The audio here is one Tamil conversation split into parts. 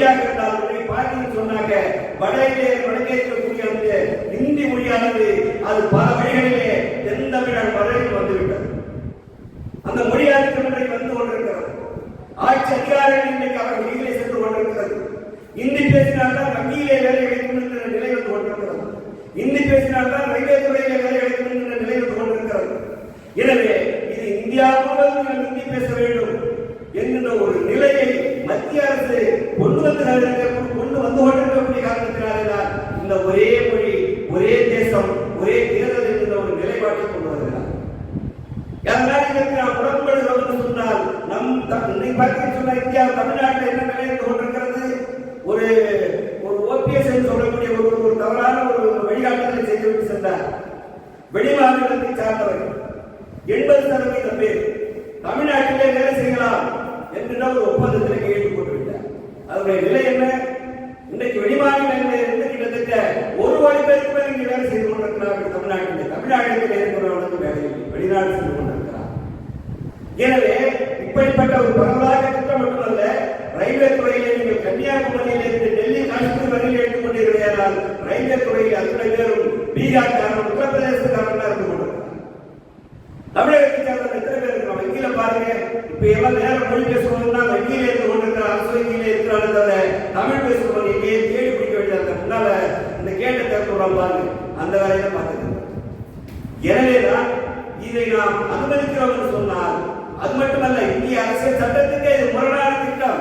மொழியாக இருந்தாலும் பாட்டின்னு சொன்னாங்க. வடகிலே வடக்கே இருக்கக்கூடிய அந்த இந்தி மொழியானது அது பல வழிகளிலே தென்தமிழர் வரையில் வந்துவிட்டது. அந்த மொழியானது இன்றைக்கு வந்து கொண்டிருக்கிறது. ஆட்சி அதிகாரிகள் இன்றைக்கு அவர் வெளியிலே சென்று கொண்டிருக்கிறது. இந்தி பேசினால்தான் வங்கியிலே வேலை கிடைக்கும் என்ற நிலை வந்து கொண்டிருக்கிறது. இந்தி பேசினால்தான் ரயில்வே துறையில் இந்த ஒரே மொழி ஒரே தேசம் ஒரே தேர்தல் என்கிற ஒரு நிலைப்பாட்டை கொண்டு வருகிறார். அதனால் இதற்கு நாம் உடன்படுகிறோம் என்று சொன்னால் நம் இன்னைக்கு பார்த்து சொன்ன இந்தியா தமிழ்நாட்டில் என்ன நிலை இருந்து கொண்டிருக்கிறது? ஒரு ஒரு ஓபிஎஸ் என்று சொல்லக்கூடிய ஒரு ஒரு தவறான ஒரு வழிகாட்டுதலை செய்துவிட்டு சென்றார். வெளிமாநிலத்தை சார்ந்தவர்கள் எண்பது சதவீதம் பேர் தமிழ்நாட்டிலே வேலை செய்யலாம் என்று ஒரு ஒப்பந்தத்தில் கையெழுத்து போட்டு விட்டார் அதனுடைய நிலை என்ன இன்றைக்கு வெளிமாநிலங்களில் இருந்து கிட்டத்தட்ட ஒரு கோடி பேருக்கு மேல் இங்கே வேலை செய்து கொண்டிருக்கிறார்கள் தமிழ்நாட்டில் இருக்கிறவர்களுக்கு வேலை இல்லை. வெளிநாடு சென்று கொண்டிருக்கிறார் எனவே இப்படிப்பட்ட ஒரு பரவலாக திட்டம் மட்டுமல்ல ரயில்வே துறையிலே நீங்கள் கன்னியாகுமரியில் இருந்து டெல்லி காஷ்மீர் வரையில் எடுத்துக் கொண்டிருக்கிறார்கள் ரயில்வே துறையில் அத்தனை பேரும் பீகார் காரணம் உத்தரப்பிரதேச காரணம் இருந்து கொண்டிருக்கிறார் தமிழகத்தை சேர்ந்த எத்தனை பேர் இருக்கிறோம் வங்கியில பாருங்க. இப்ப எவ்வளவு நேரம் மொழி பேசுவதுன்னா வங்கியில இருந்து கொண்டிருக்கிற அரசு வங்கியில இருக்கிறாங்க தமிழ் பேசுறவங்க எங்கேயே தேடி பிடிக்க வேண்டியது முன்னால இந்த கேட்ட தேர்தல் பாருங்க. அந்த வேலையில பார்த்து எனவேதான் இதை நாம் அனுமதிக்கிறோம் என்று சொன்னால் அது மட்டுமல்ல இந்திய அரசியல் சட்டத்துக்கே இது முரணான திட்டம்.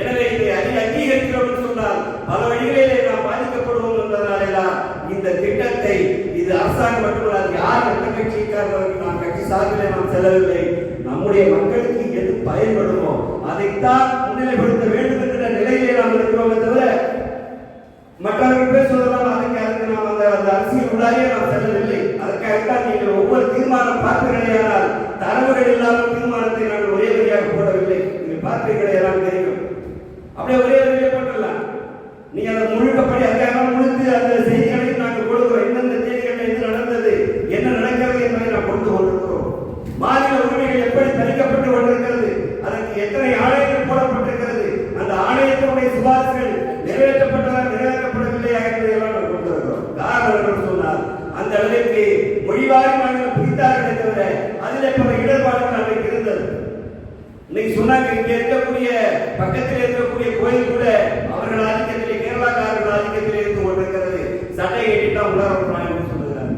எனவே இதை அதி அங்கீகரிக்கிறோம் என்று சொன்னால் பல வழிகளிலே நாம் பாதிக்கப்படுவோம் என்பதனாலே இந்த திட்டத்தை இது அரசாங்கம் மட்டுமல்ல யார் எந்த கட்சிக்காரர்கள் நாம் கட்சி சார்பிலே நாம் செல்லவில்லை. நம்முடைய மக்களுக்கு எது பயன்படுமோ அதைத்தான் முன்னிலைப்படுத்த வேண்டும் என்ற நிலையிலே நாம் இருக்கிறோம் தவிர மற்றவர்கள் பேசுவதெல்லாம் அதுக்கு அதுக்கு நாம் அந்த அரசியல் உள்ளாரியே நாம் செல்லவில்லை. கேட்டால் நீங்கள் ஒவ்வொரு தீர்மானம் பார்ப்பீர்களேயானால் தரவுகள் இல்லாமல் தீர்மானத்தை நாங்கள் ஒரே வழியாக போடவில்லை. நீங்கள் பார்ப்பீர்களே எல்லாம் தெரியும். அப்படியே ஒரே வழியாக போட்டலாம் நீங்க அதை முழுக்கப்படி அதிகாரம் முழுத்து அந்த செய்திகளையும் நாங்கள் கொடுக்கிறோம். எந்தெந்த தேதிகளில் எது நடந்தது என்ன நடக்கிறது என்பதை நாம் கொடுத்து கொண்டிருக்கிறோம் மாநில உரிமைகள் எப்படி தணிக்கப்பட்டு கொண்டிருக்கிறது அதற்கு எத்தனை ஆணையங்கள் போடப்பட்டிருக்கிறது அந்த ஆணையத்தினுடைய சிபாரிசுகள் நிறைவேற்ற இன்னைக்கு சொன்னாங்க இங்க இருக்கக்கூடிய பக்கத்தில் இருக்கக்கூடிய கோயில் கூட அவர்கள் ஆதிக்கத்திலே கேரளாக்காரர்கள் ஆதிக்கத்திலே இருந்து கொண்டிருக்கிறது சட்டை கட்டிட்டா உள்ளார விடலாம் என்று சொல்லுகிறாங்க.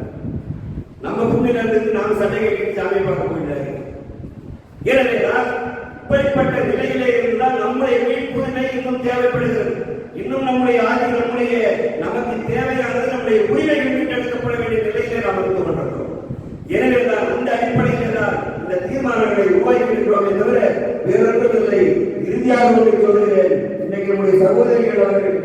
நம்ம பூமியில இருந்து நாம சட்டை கட்டிட்டு சாமியை பார்க்க போயிட்டாங்க எனவே இப்படிப்பட்ட நிலையிலே இருந்தால் நம்முடைய மீட்புரிமை இன்னும் தேவைப்படுகிறது. இன்னும் நம்முடைய ஆதி நம்முடைய நமக்கு தேவையானது நம்முடைய உரிமைகள் மீட்டெடுக்கப்பட வேண்டிய நிலையிலே நாம் இருந்து கொண்டிருக்கிறோம். எனவே தான் அந்த அடிப்படையில் தான் இந்த தீர்மானங்களை உருவாக்கி இருக்கிறோமே இன்னைக்கு நம்முடைய சகோதரிகள் அவர்கள்